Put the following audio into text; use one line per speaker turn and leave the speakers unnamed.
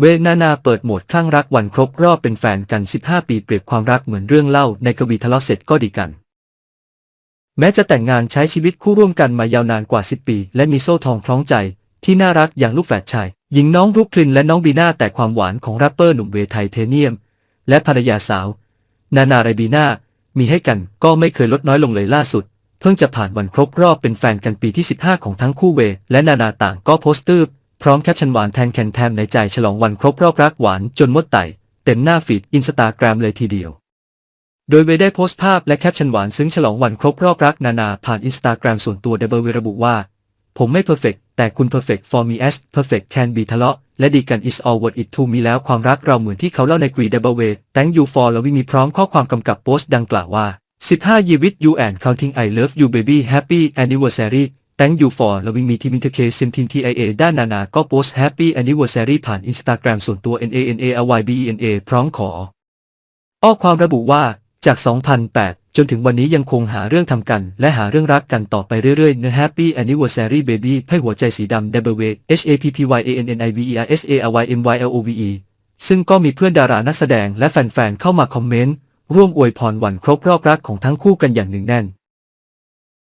เวนานาเปิดโหมดคลั่งรักวันครบรอบเป็นแฟนกัน 15 ปีเปรียบความรักเหมือนเรื่องเล่าในกวีทะเลาะเสร็จก็ดีกัน แม้จะแต่งงานใช้ชีวิตคู่ร่วมกันมายาวนานกว่า 10 ปี และมีโซ่ทองคล้องใจ ที่น่ารักอย่างลูกแฝดชาย หญิงน้องรุกคลินและน้องบีนาแต่ความหวานของแรปเปอร์หนุ่มเวย์ไทเทเนียม และภรรยาสาว นานาไรบีนามีให้กันก็ไม่เคยลดน้อยลงเลยล่าสุด เพิ่งจะผ่านวันครบรอบเป็นแฟนกันปีที่ 15 ของทั้งคู่เว และนานาต่างก็โพสต์ตืบ พร้อมแคปชั่นหวานแทนแคนแทมในใจฉลองวันครบรอบรักหวานจนมดไต่เต็มหน้าฟีดอินสตาแกรมเลยทีเดียว โดยเวได้โพสต์ภาพและแคปชั่นหวานซึ้งฉลองวันครบรอบรักนานาผ่านอินสตาแกรมส่วนตัวเดบเวระบุว่า ผมไม่เพอร์เฟกแต่คุณเพอร์เฟก for me as perfect can be ทะเลาะ และดีกัน is all what it to มีแล้วความรักเราเหมือนที่เขาเล่าในกรีเดบเว thank you for แล้วมีพร้อมข้อความกำกับโพสต์ดังกล่าวว่า 15 year with you and counting I love you baby happy anniversary thank you for แล้วมีทีมินเทเคซิมทิน TIA ด้านนานาก็โพสต์ happy anniversary ผ่านอินสตาแกรมส่วนตัว NANAYBENA พร้อมขอ อ้อความระบุว่า จาก 2008 จนถึงวันนี้ยังคงหาเรื่องทำกัน และหาเรื่องรักกันต่อไปเรื่อยๆเนะ Happy Anniversary Baby ให้หัวใจสีดำ W H A P P Y A N N I V E R S A R Y M Y L O V E ซึ่งก็มีเพื่อนดารานักแสดงและแฟนๆเข้ามาคอมเมนต์ร่วมอวยพรวันครบรอบรักของทั้งคู่กันอย่างหนึ่งแน่น